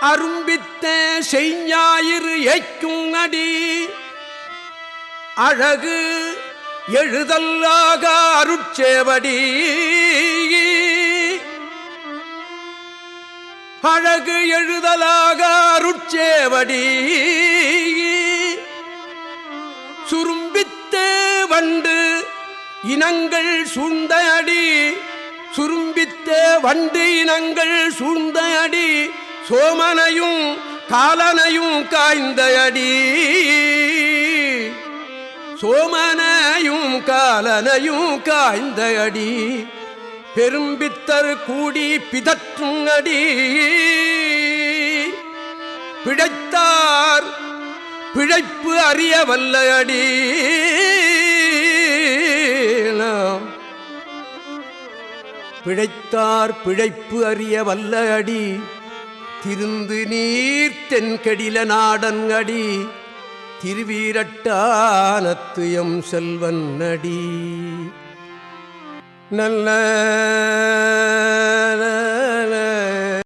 அரும்பித்த செய்ஞாயிறு எய்க்கும் அடி. அழகு எழுதல்லாக அருட்சேவடி. அழகு எழுதலாக அருட்சேவடி. சுரும்பித்து வண்டு இனங்கள் சூழ்ந்த அடி. சுரும்பித்த வண்டு இனங்கள் சூழ்ந்த அடி. சோமனையும் காலனையும் காய்ந்த அடி. சோமனையும் காலனையும் காய்ந்த அடி. பெரும்பித்தர் கூடி பிதற்றும் அடி. பிழைத்தார் பிழைப்பு அறிய வல்ல அடி. பிழைத்தார் பிழைப்பு அறிய வல்ல அடி. திருந்து நீர் தென்கடில நாடன் அடி திருவீரட்டானத்துயம் செல்வன் அடி. நல்ல